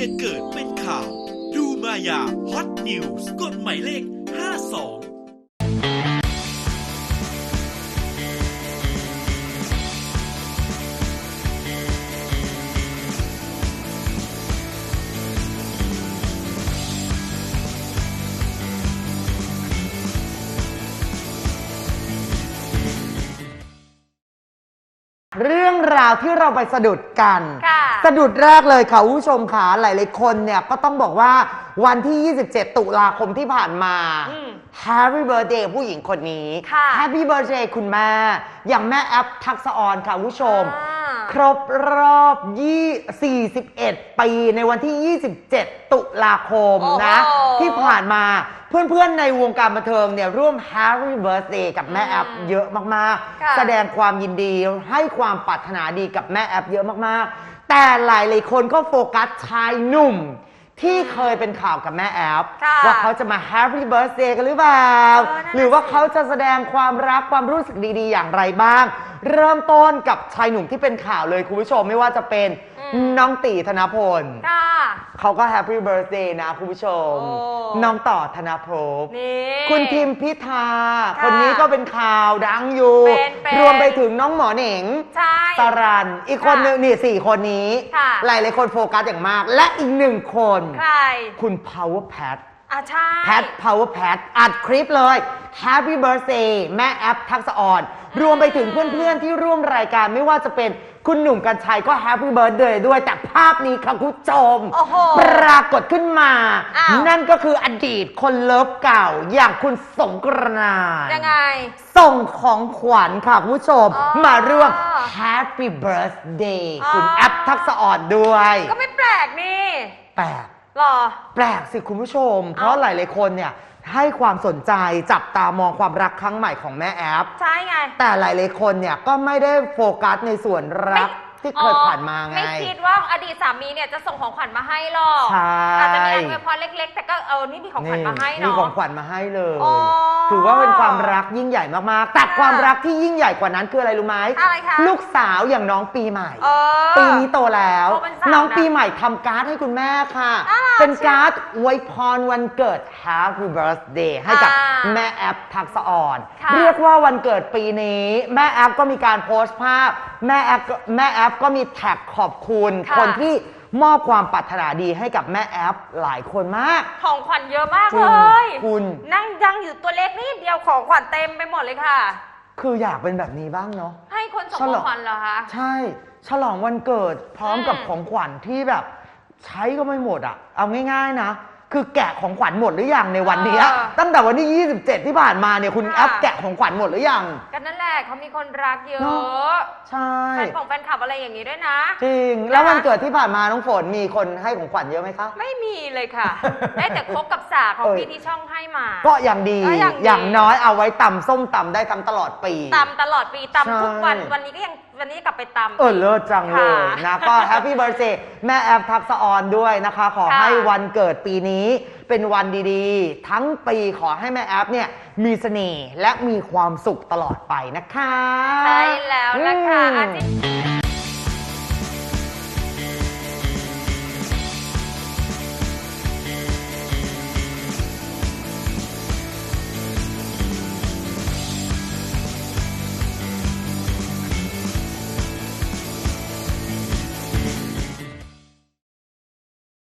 ลี่ยนเกิดเป็นข่าว ดูมายาฮอตนิวส์กดหมายเลข 52 เรื่องราวที่เราไปสะดุดกัน ค่ะ สะดุดแรกเลยค่ะคุณผู้ชมค่ะหลายๆคนเนี่ยก็ต้องบอกว่าวันที่ 27 ตุลาคมที่ผ่านมา อืม Happy Birthday ผู้หญิงคนนี้ ค่ะ Happy Birthday คุณแม่ อย่างแม่แอปทักษะออนค่ะคุณผู้ชม อ่า ครบรอบยี่41 ปีในวันที่ 27 ตุลาคมนะ โอ้โห ที่ผ่านมาเพื่อนๆในวงการบันเทิงเนี่ยร่วม Happy Birthday กับแม่แอปอืมเยอะมากค่ะ ๆ แสดงความยินดีให้ความปรารถนาดีกับแม่แอปเยอะมากๆ แต่หลายๆคนก็โฟกัสชายหนุ่ม ที่เคยเป็นข่าวกับแม่แอปค่ะว่าเขาจะมา Happy Birthday กันหรือเปล่า เออนั่นน่ะ หรือว่าเขาจะแสดงความรักความรู้สึกดีๆ อย่างไรบ้าง เริ่มต้นกับชายหนุ่มที่เป็นข่าวเลยคุณผู้ชมไม่ว่าจะเป็นอืมน้องตีธนพล ค่ะ เขาก็ Happy Birthday นะคุณผู้ชม โอ้ น้องต่อธนภพ นี่ คุณทิมพิธา ค่ะคนนี้ก็เป็นข่าวดังอยู่ เป็นเป็น รวมไปถึงน้องหมอเหน่งใช่สรัน อีกคนค่ะหนึ่งนี่สี่คนนี้ ค่ะ หลายหลายๆคนโฟกัสอย่างมาก และอีกหนึ่งคน ใคร คุณ Power Pat อะใช่ แพท Power Pat อัดคลิปเลย Happy Birthday แม่แอปทักษะออน รวมไปถึงเพื่อนๆ ที่ร่วมรายการไม่ว่าจะเป็นคุณหนุ่มกัญชัยก็ Happy Birthday ด้วย แต่ภาพนี้ค่ะคุณผู้ชม โอ้โหปรากฏขึ้นมา อ้าว นั่นก็คืออดีตคนเลิฟเก่า อย่างคุณสงกรานต์ยังไง ส่งของขวัญค่ะคุณผู้ชม อ๋อมาร่วม Happy Birthday อ๋อคุณแอปทักษะออนด้วย ก็ไม่แปลกนี่ แปลก หรอ แปลกสิคุณผู้ชม เพราะหลายๆคนเนี่ยให้ความสนใจจับตามองความรักครั้งใหม่ของแม่แอปใช่ไง แต่หลายๆคนเนี่ยก็ไม่ได้โฟกัสในส่วนรักที่เคยผ่านมาไง ไม่คิดว่าอดีตสามีเนี่ยจะส่งของขวัญมาให้หรอกใช่ อาจจะมีอันอวยพรเล็กๆ แต่ก็เออนี่มีของขวัญมาให้มีเนาะ ของขวัญมาให้เลย อ๋อ ถือว่าเป็นความรักยิ่งใหญ่มากๆ แต่ค่ะความรักที่ยิ่งใหญ่กว่านั้นคืออะไรรู้ไหมอะไรคะลูกสาวอย่างน้องปีใหม่ เออ ปีนี้โตแล้ว โตเป็นสาวน้องนะปีใหม่ทำการ์ดให้คุณแม่ค่ะ น่ารักเป็นการ์ดอวยพรวันเกิด Happy Birthday ให้กับอ่าแม่แอปทักษะอ่อน ค่ะเรียกว่าวันเกิดปีนี้ แม่แอปก็มีการโพสต์ภาพ แม่แอปก็แม่แอปก็มีแท็กขอบคุณ ค่ะ คนที่ มอบความปรารถนาดีให้กับแม่แอปหลายคนมาก ของขวัญเยอะมากจริเลงยคุณ นั่งยังอยู่ตัวเล็กนิดเดียวของขวัญเต็มไปหมดเลยค่ะ คืออยากเป็นแบบนี้บ้างเนาะ ให้คนส่งฉขลอองงขวัญเหรอคะ ใช่ ฉลองวันเกิดพร้อมกับอืม ของขวัญที่แบบ ใช้ก็ไม่หมดอะเอาง่าย ๆ นะ คือแกะของขวัญหมดหรือยังในวันเนี้ยตั้งแต่วันที่ 27 ที่ผ่านมาเนี่ยคุณแอปแกะของขวัญหมดหรือยัง กันนั่นแหละเขามีคนรักเยอะเน อะใช่ แฟนของแฟนคลับอะไรอย่างนี้ด้วยนะ จริง แล้ววันเกิดที่ผ่านมาน้องฝนมีคนให้ของขวัญเยอะไหมคะ ไม่มีเลยค่ะ ได้แต่คบกับสาของเอ้ยพี่ที่ช่องให้มา ก็อย่างดีก็อย่างดี อย่างน้อยเอาไว้ตำส้มตำได้ทั้งตลอดปี ตำตลอดปีตำทุกวันใช่วันนี้ก็ยัง วันนี้กลับไปตำ เออเลิศจังเลยค่ะนะก็แฮปปี้เบิร์ a เ a y แม่แอฟทักษะออนด้วยนะคะ ขอค่ะให้วันเกิดปีนี้เป็นวันดีๆ ทั้งปีขอให้แม่แอฟเนี่ยมีเสน่ห์และมีความสุขตลอดไปนะคะ ใช่แล้วนะคะอืมอาทิตย์